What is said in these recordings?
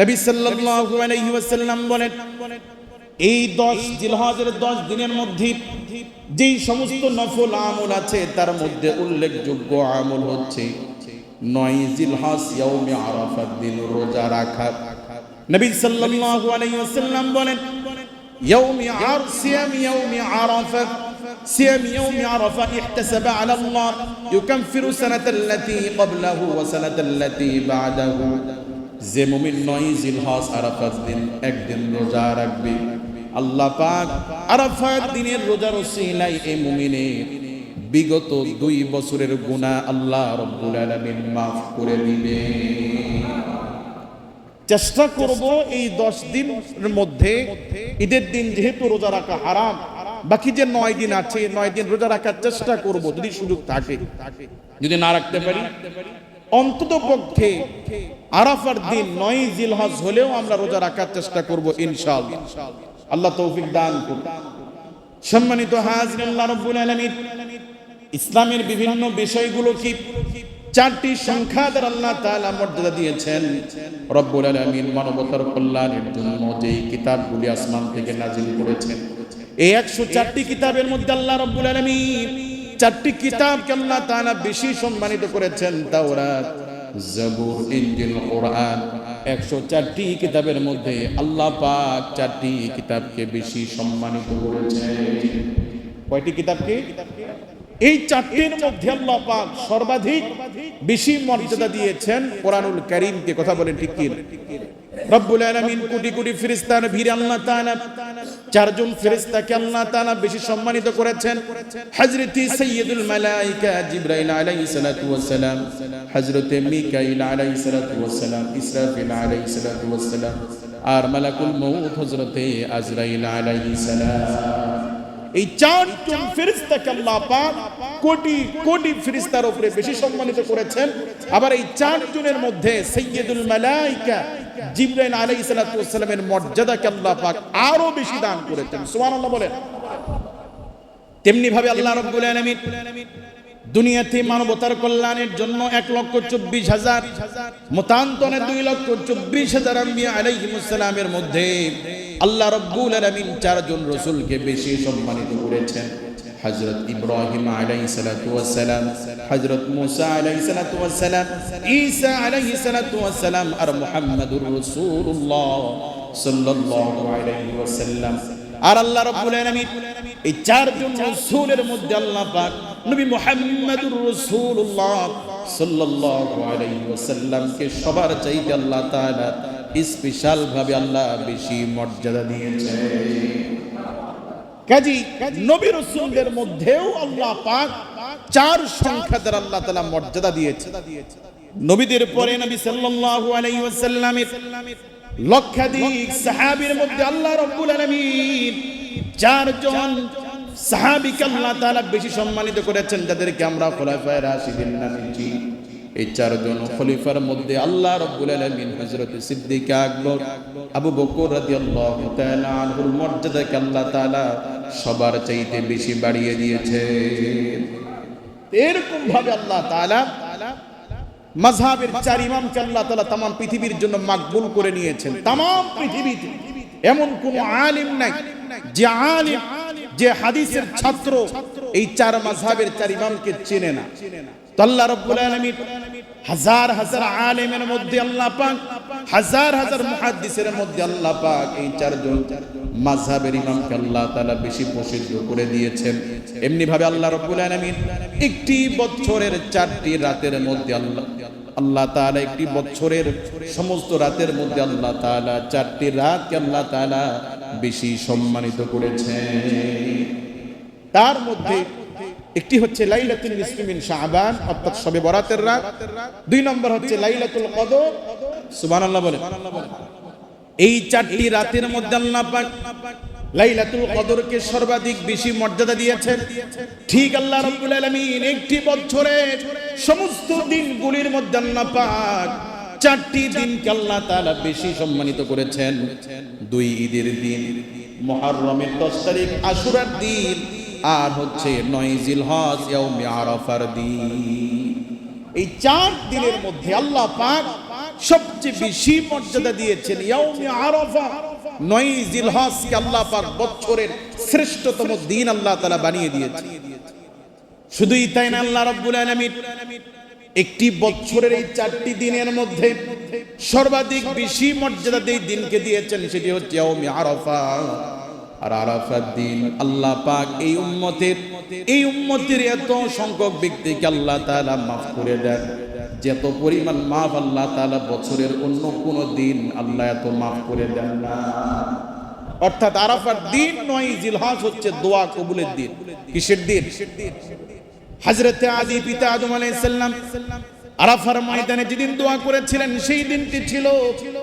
নবী সাল্লাল্লাহু আলাইহি ওয়াসাল্লাম বলেন, এই দশ জিলহজের দশ দিনের মধ্যে যেই সমস্ত নফল আমল আছে, তার মধ্যে উল্লেখযোগ্য আমল হচ্ছে নয় জিলহজ ইয়াউমে আরাফাত, দিন রোজা রাখা। নবী সাল্লাল্লাহু আলাইহি ওয়াসাল্লাম বলেন, ইয়াউমি আর, সিয়াম ইয়াউমি আরাফা সিয়াম ইয়াউমি আরাফা ইহতাসাবা আলা আল্লাহ ইউকাফিরু সানাতাল্লাতী ক্বাবলাহু ওয়া সানাতাল্লাতী বা'দাহু। যে মুমিন নয়, জিলহজ, আরাফাত দিন, একদিন রোজা রাখবে। আল্লাহ পাক আরাফাত দিনের রোজার ওসিলাই এই মুমিনের বিগত দুই বছরের গুনাহ আল্লাহ রব্বুল আলামিন মাফ করে দিবে। চেষ্টা করব এই দশ দিনের মধ্যে ঈদের দিন যেহেতু রোজা রাখা হারাম, বাকি যে নয় দিন আছে, নয় দিন রোজা রাখার চেষ্টা করব যদি সুযোগ থাকে। যদি না রাখতে পারি? অন্তত পক্ষে আরাফার দিন নয় জিলহজ হলেও আমরা রোজা রাখার চেষ্টা করব ইনশাআল্লাহ। আল্লাহ তৌফিক দান করুন। সম্মানিত হাজরিন, আল্লাহ রাব্বুল আলামিন, ইসলামের বিভিন্ন বিষয়গুলো কি চারটি সংখ্যা দ্বারা আল্লাহ তাআলা মর্যাদা দিয়েছেন? রব্বুল আলামিন মানবতার কল্যাণের জন্য যেই কিতাবগুলি আসমান থেকে নাজিল করেছেন, এই একশো চারটি কিতাবের মধ্যে আল্লাহ রব্বুল আলামিন চারটি কিতাবকে আল্লাহ তাআলা বেশি সম্মানিত করেছেন তাওরাত। জবুর ইনজিল কোরআন। একশো চারটি কিতাবের মধ্যে আল্লাহ পাক চারটি কিতাবকে বেশি সম্মানিত করেছেন। কয়টি কিতাবকে? এই চারটির মধ্যে আল্লাহ পাক সর্বাধিক বেশি মর্যাদা দিয়েছেন কোরআনুল কারীমকে। কথা বলেন ঠিক কি? রব্বুল আলামিন কোটি কোটি ফেরেশতার ভিড়ে আল্লাহ তাআলা চারজন ফেরেশতাকে আল্লাহ তাআলা বেশি সম্মানিত করেছেন। হযরতি সাইয়্যিদুল মালায়েকা জিবরাইল আলাইহিস সালাতু ওয়াস সালাম, হযরতে মিকাইল আলাইহিস সালাতু ওয়াস সালাম, ইসরাফিল আলাইহিস সালাতু ওয়াস সালাম আর মালাকুল মউত হযরতে আজরাইল আলাইহিস সালাম। এই চারজন ফেরেশতাকে আল্লাহ পাক কোটি কোটি ফেরেশতার উপরে বেশি সম্মানিত করেছেন। আবার এই চারজনের মধ্যে সাইয়্যিদুল মালায়েকা জিবরাইল ওয়াস সালামের মর্যাদাকে আল্লাহ পাক আরও বেশি দান করেছেন। সুবহানাল্লাহ বলেন। তেমনি ভাবে আল্লাহ রাব্বুল আলামিন দুনিয়াতে মানবতার কল্যাণের জন্য এক লক্ষ চব্বিশ হাজার মতান্তনে দুই লক্ষ চব্বিশ হাজার আম্বিয়া আলাইহিমুসসালামের মধ্যে আল্লাহ রব্বুল আলামিন চারজন রসুলকে বেশি সম্মানিত করেছেন। হযরত ইব্রাহিম আলাইহিস সালাতু ওয়াস সালাম হযরত মুসা আলাইহিস সালাতু ওয়াস সালাম ঈসা আলাইহিস সালাতু ওয়াস আর মুহাম্মাদুর রাসূলুল্লাহ সাল্লাল্লাহু আলাইহি ওয়াসাল্লাম। আর আল্লাহ রাব্বুল আলামিন এই চারজন রাসূলের মধ্যে আল্লাহ পাক নবী মুহাম্মদুর রাসূলুল্লাহ সাল্লাল্লাহু আলাইহি ওয়াসাল্লামকে সবার চাইতে আল্লাহ তাআলা স্পেশাল ভাবে আল্লাহ বেশি মর্যাদা দিয়েছে কাজী নবী রাসূলদের মধ্যেও আল্লাহ পাক চার সংখ্যা দ্বারা আল্লাহ তাআলা মর্যাদা দিয়েছে। নবীদের পরে নবী সাল্লাল্লাহু আলাইহি ওয়াসাল্লামের লক্ষাধিক সাহাবীর মধ্যে আল্লাহ রাব্বুল আলামিন চারজন সাহাবীকে আল্লাহ তাআলা বেশি সম্মানিত করেছেন, যাদেরকে আমরা খোলাফায়ে রাশিদিন নামে চিনি। এই চারজন খলিফার মধ্যে আল্লাহ রাব্বুল আলামিন হযরত সিদ্দিক আকবর, আবু বকর রাদিয়াল্লাহু তাআলা আনহুর মর্যাদাকে আল্লাহ তাআলা সবার চাইতে বেশি বাড়িয়ে দিয়েছে। এরকম ভাবে আল্লাহ তাআলা মাযহাবের চার ইমামকে আল্লাহ তাআলা তাম পৃথিবীর জন্য মাকবুল করে নিয়েছেন। তাম পৃথিবীতে এমন কোন আলিম নাই, যে আলিম, যে হাদিসের ছাত্র এই চার মাযহাবের চার ইমামকে চেনে না। আল্লাহ রাব্বুল আলামিন হাজার হাজার আলেমের মধ্যে আল্লাহ পাক, হাজার হাজার মুহাদ্দিসের মধ্যে আল্লাহ পাক এই চারজন মাযহাবের ইমামকে আল্লাহ তাআলা বেশি প্রসিদ্ধ করে দিয়েছেন। এমনি ভাবে আল্লাহ রাব্বুল আলামিন একটি বছরের চারটি রাতের মধ্যে আল্লাহ আল্লাহ তাআলা একটি বছরের সমস্ত রাতের মধ্যে আল্লাহ তাআলা চারটি রাতকে আল্লাহ তাআলা বেশি সম্মানিত করেছেন। তার মধ্যে একটি হচ্ছে লাইলাতুল নিসফি শাবান, অর্থাৎ শবে বরাতের রাত। দুই নম্বর হচ্ছে লাইলাতুল কদর। সুবহানাল্লাহ বলে এই চারটি রাতের মধ্যে আল্লাহ পাক লাইলাতুল কদরকে সর্বাধিক বেশি মর্যাদা দিয়েছেন। ঠিক আল্লাহ রাব্বুল আলামিন একটি বছরের সমস্ত দিনগুলির মধ্যে আল্লাহ পাক চারটি দিনকে আল্লাহ তাআলা বেশি সম্মানিত করেছেন। দুই ঈদের দিন, মুহররমের 10 তারিখ, আশুরার দিন আর হচ্ছে নয় জিলহজ ইয়াউমে আরাফার দিন। এই চার দিনের মধ্যে আল্লাহ পাক সবচেয়ে বেশি মর্যাদা দিয়েছেন ইয়াউমে আল্লাহ পাক বছরের শ্রেষ্ঠতম দিন আল্লাহ তাআলা বানিয়ে দিয়েছেন। শুধুই তাই না আল্লাহ রাব্বুল একটি বছরের এই চারটি দিনের মধ্যে সর্বাধিক বেশি মর্যাদা এই দিনকে দিয়েছেন সেটি হচ্ছে ইয়াউমে আরাফা। আর এই এত সংখ্যক ব্যক্তিকে আল্লাহ মাফ করে পরিমাণ মাফ আল্লাহ তাআলা বছরের অন্য কোন দিন আল্লাহ এত মাফ করে দেন না। অর্থাৎ আরাফার দিন নয়, জিলহাজ হচ্ছে দোয়া কবুলের দিন। কিসের দিন? হজরতে আদি পিতা আরাফার ময়দানে যেদিন দোয়া করেছিলেন, সেই দিনটি ছিল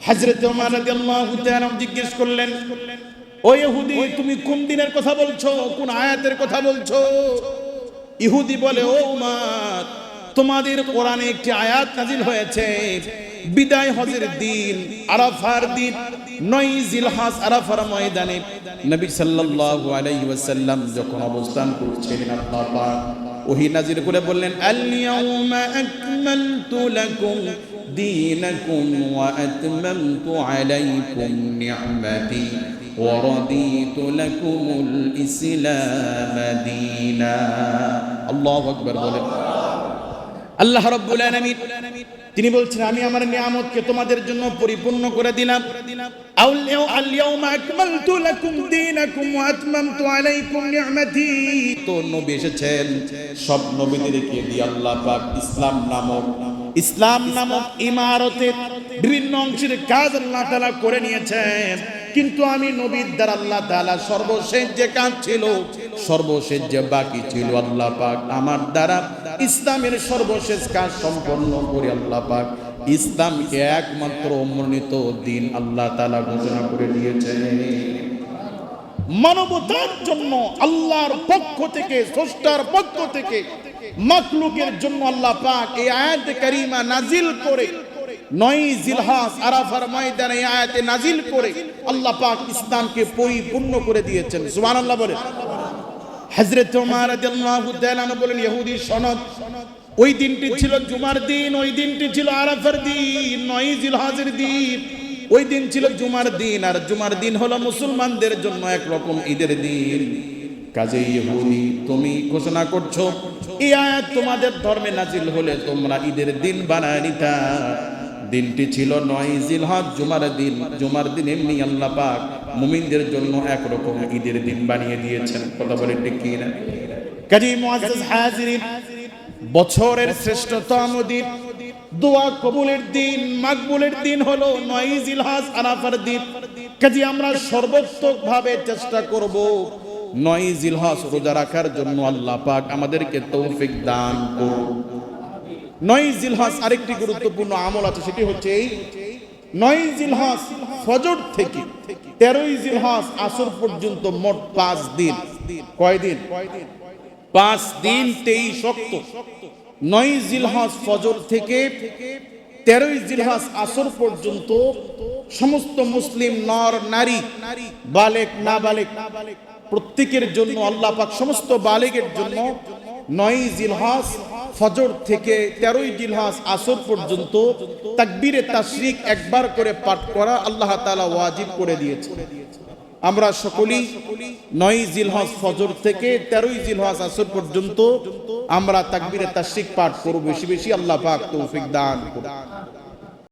হযরত ওমর রাদিয়াল্লাহু তাআলা জিজ্ঞেস করলেন, ও ইহুদি, তুমি কোন দিনের কথা বলছো? কোন আয়াতের কথা বলছো? ইহুদি বলে, ও উমার, তোমাদের কোরআনে একটি আয়াত নাজিল হয়েছে, বিদায় হজের দিন, আরাফার দিন, নয় জিলহাস আরাফার ময়দানে। নবী সাল্লাল্লাহু আলাইহি ওয়াসাল্লাম যখন অবস্থান করছিলেন আল্লাহ পাক ওহি নাজির করে বললেন আল ইয়াউমা আকমালতু লাকুম দীনাকুম ওয়া আতমামতু আলাইকুম নি'মাতি ورضيت لكم الإسلام دينا الله أكبر বলেন আল্লাহ রাব্বুল আলামিন তিনি বলছেন আমি আমার নিয়ামতকে তোমাদের জন্য পরিপূর্ণ করে দিলাম আউলিয়াও আল-ইয়াউমা আকমালতু লাকুম দীনাকুম ওয়া আতমামতু আলাইকুম নি'মাতি তো নবী এসেছেন সব নবীদেরকে দিয়ে আল্লাহ পাক ইসলাম নামক ইসলাম নামক ইমারতের বিভিন্ন অংশের কাজ আল্লাহ তালা করে নিয়েছেন। কিন্তু আমি নবীর দ্বারা আল্লাহ তাআলা সর্বশেষ যে কাজ ছিল, সর্বশেষ যে বাকি ছিল আল্লাহ পাক আমার দ্বারা ইসলামের সর্বশেষ কাজ সম্পন্ন করে আল্লাহ পাক ইসলামকে একমাত্র মনোনীত দিন আল্লাহ তালা ঘোষণা করে দিয়েছেন। মানবতার জন্য আল্লাহর পক্ষ থেকে, স্রষ্টার পক্ষ থেকে মাকলুকের জন্য আল্লাহ পাক এই আয়াত কারিমা নাজিল করে নয় জিলহাস আরাফার ময়দানে এই আয়াতে নাজিল করে আল্লাহ পাক ইসলামকে পরিপূর্ণ করে দিয়েছেন। সুবহানাল্লাহ বলে হযরত ওমর রাদিয়াল্লাহু তাআলা বলেন, ইহুদি সনদ ওই দিনটি ছিল জুমার দিন, ওই দিনটি ছিল আরাফার দিন, নয় জিলহাজের দিন। ওই দিন ছিল জুমার দিন, আর জুমার দিন হলো মুসলমানদের জন্য একরকম ঈদের দিন। কাজে ইহুদি, তুমি ঘোষণা করছ এই আয়াত তোমাদের ধর্মে নাজিল হলে তোমরা ঈদের দিন বানায় নিতা। দিনটি ছিল নয় জিলহজ, জুমার দিন। জুমার দিন এমনি আল্লাহ পাক মুমিনদের জন্য একরকম ঈদের দিন বানিয়ে দিয়েছেন। কথা বলে ঠিক কি না? কাজী মুআজ্জাজ হাজিরিন, বছরের শ্রেষ্ঠতম দিন। দোয়া কবুলের দিন, মাকবুলের দিন হলো নয় জিলহাজ আরাফার দিন। কাজী আমরা সর্বোত্তক ভাবে চেষ্টা করব নয় জিলহাজ রোজা রাখার জন্য আল্লাহ পাক আমাদেরকে তৌফিক দান করুন। নয় জিলহাস আরেকটি গুরুত্বপূর্ণ আমল আছে, সেটি হচ্ছে এই নয় জিলহাস ফজর থেকে তেরোই জিলহাস আসর পর্যন্ত মোট পাঁচ দিন। কয় দিন? পাঁচ দিন তেইশ শক্ত নয় জিলহাস ফজর থেকে তেরোই জিলহাস আসর পর্যন্ত সমস্ত মুসলিম নর, নারী, বালেক না বালেক প্রত্যেকের জন্য আল্লাহ পাক সমস্ত বালেকের জন্য নয় জিলহাস, ফজর থেকে তেরোই জিলহাস আসর পর্যন্ত তাকবীরে তাশরিক একবার করে পাঠ করা আল্লাহ তাআলা ওয়াজিব করে দিয়েছে। আমরা সকলেই নয় জিলহাস, ফজর থেকে তেরোই জিলহাস আসর পর্যন্ত আমরা তাকবীরে তাশরিক পাঠ করব। বেশি বেশি আল্লাহ পাক তৌফিক দান করুন।